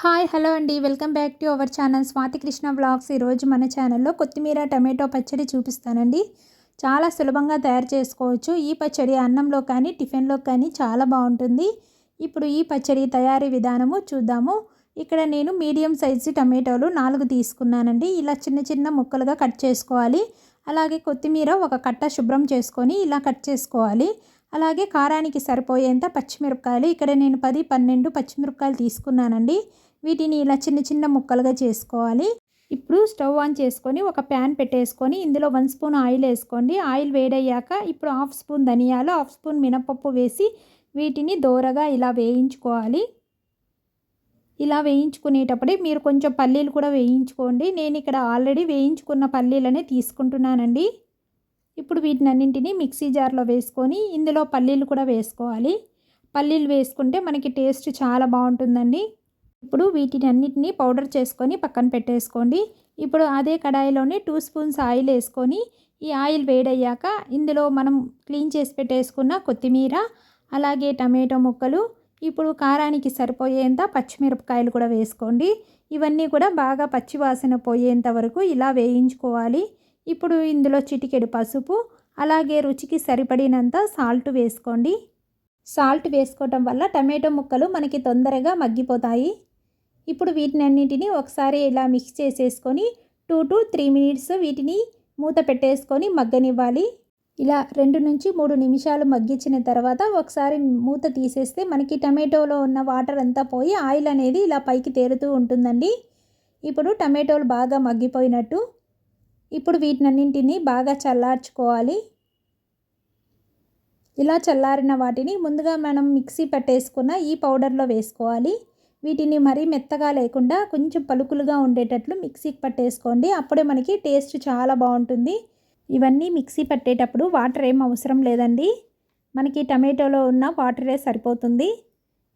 Hi hello అండి. Welcome back to our channel Swathi Krishna blogs ఈరోజు మన ఛానల్లో కొత్తిమీర టమాటో పచ్చడి చూపిస్తానండి. చాలా సులభంగా తయారు చేసుకోవచ్చు. ఈ పచ్చడి అన్నంలో కానీ టిఫిన్లో కానీ చాలా బాగుంటుంది. ఇప్పుడు ఈ పచ్చడి తయారీ విధానము చూద్దాము. ఇక్కడ నేను మీడియం సైజు టమాటోలు నాలుగు తీసుకున్నానండి. ఇలా చిన్న చిన్న ముక్కలుగా కట్ చేసుకోవాలి. అలాగే కొత్తిమీర ఒక కట్ట శుభ్రం చేసుకొని ఇలా కట్ చేసుకోవాలి. అలాగే కారానికి సరిపోయేంత పచ్చిమిరపకాయలు. ఇక్కడ నేను పది పన్నెండు పచ్చిమిరపకాయలు తీసుకున్నానండి. వీటిని ఇలా చిన్న చిన్న ముక్కలుగా చేసుకోవాలి. ఇప్పుడు స్టవ్ ఆన్ చేసుకొని ఒక ప్యాన్ పెట్టేసుకొని ఇందులో వన్ స్పూన్ ఆయిల్ వేసుకోండి. ఆయిల్ వేడయ్యాక ఇప్పుడు హాఫ్ స్పూన్ ధనియాలు హాఫ్ స్పూన్ మినపప్పు వేసి వీటిని దోరగా ఇలా వేయించుకోవాలి. ఇలా వేయించుకునేటప్పుడే మీరు కొంచెం పల్లీలు కూడా వేయించుకోండి. నేను ఇక్కడ ఆల్రెడీ వేయించుకున్న పల్లీలనే తీసుకుంటున్నానండి. ఇప్పుడు వీటినన్నింటినీ మిక్సీ జార్లో వేసుకొని ఇందులో పల్లీలు కూడా వేసుకోవాలి. పల్లీలు వేసుకుంటే మనకి టేస్ట్ చాలా బాగుంటుందండి. ఇప్పుడు వీటిని అన్నిటినీ పౌడర్ చేసుకొని పక్కన పెట్టేసుకోండి. ఇప్పుడు అదే కడాయిలోనే టూ స్పూన్స్ ఆయిల్ వేసుకొని ఈ ఆయిల్ వేడయ్యాక ఇందులో మనం క్లీన్ చేసి పెట్టేసుకున్న కొత్తిమీర అలాగే టమాటో ముక్కలు ఇప్పుడు కారానికి సరిపోయేంత పచ్చిమిరపకాయలు కూడా వేసుకోండి. ఇవన్నీ కూడా బాగా పచ్చివాసన పోయేంత వరకు ఇలా వేయించుకోవాలి. ఇప్పుడు ఇందులో చిటికెడు పసుపు అలాగే రుచికి సరిపడినంత సాల్ట్ వేసుకోండి. సాల్ట్ వేసుకోవటం వల్ల టమాటో ముక్కలు మనకి తొందరగా మగ్గిపోతాయి. ఇప్పుడు వీటినన్నిటిని ఒకసారి ఇలా మిక్స్ చేసేసుకొని టూ టు త్రీ మినిట్స్ వీటిని మూత పెట్టేసుకొని మగ్గనివ్వాలి. ఇలా రెండు నుంచి మూడు నిమిషాలు మగ్గించిన తర్వాత ఒకసారి మూత తీసేస్తే మనకి టమాటోలో ఉన్న వాటర్ అంతా పోయి ఆయిల్ అనేది ఇలా పైకి తేరుతూ ఉంటుందండి. ఇప్పుడు టమాటోలు బాగా మగ్గిపోయినట్టు ఇప్పుడు వీటినన్నింటినీ బాగా చల్లార్చుకోవాలి. ఇలా చల్లారిన వాటిని ముందుగా మనం మిక్సీ పెట్టేసుకున్న ఈ పౌడర్లో వేసుకోవాలి. వీటిని మరీ మెత్తగా లేకుండా కొంచెం పలుకులుగా ఉండేటట్లు మిక్సీకి పట్టేసుకోండి. అప్పుడే మనకి టేస్ట్ చాలా బాగుంటుంది. ఇవన్నీ మిక్సీ పట్టేటప్పుడు వాటర్ ఏం అవసరం లేదండి. మనకి టమాటోలో ఉన్న వాటరే సరిపోతుంది.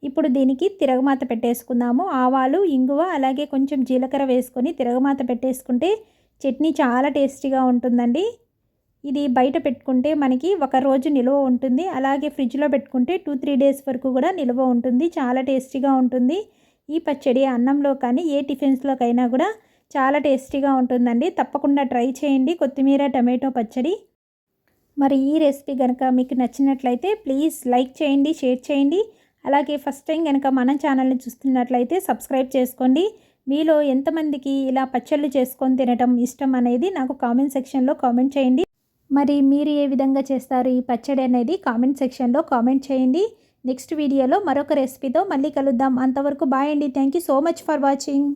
ఇప్పుడు దీనికి తిరగమాత పెట్టేసుకుందాము. ఆవాలు ఇంగువ అలాగే కొంచెం జీలకర్ర వేసుకొని తిరగమాత పెట్టేసుకుంటే చట్నీ చాలా టేస్టీగా ఉంటుందండి. ఇది బయట పెట్టుకుంటే మనకి ఒక రోజు నిల్వ ఉంటుంది. అలాగే ఫ్రిడ్జ్లో పెట్టుకుంటే టూ త్రీ డేస్ వరకు కూడా నిల్వ ఉంటుంది. చాలా టేస్టీగా ఉంటుంది. ఈ పచ్చడి అన్నంలో కానీ ఏ టిఫిన్స్లోకైనా కూడా చాలా టేస్టీగా ఉంటుందండి. తప్పకుండా ట్రై చేయండి కొత్తిమీర టమాటో పచ్చడి. మరి ఈ రెసిపీ కనుక మీకు నచ్చినట్లయితే ప్లీజ్ లైక్ చేయండి షేర్ చేయండి. అలాగే ఫస్ట్ టైం కనుక మన ఛానల్ని చూస్తున్నట్లయితే సబ్స్క్రైబ్ చేసుకోండి. మీలో ఎంతమందికి ఇలా పచ్చళ్ళు చేసుకొని తినటం ఇష్టం అనేది నాకు కామెంట్ సెక్షన్లో కామెంట్ చేయండి. మరి మీరు ఏ విధంగా చేస్తారు ఈ పచ్చడి అనేది కామెంట్ సెక్షన్లో కామెంట్ చేయండి. నెక్స్ట్ వీడియోలో మరొక రెసిపీతో మళ్ళీ కలుద్దాం. అంతవరకు బాయ్ అండి. Thank you so much for watching.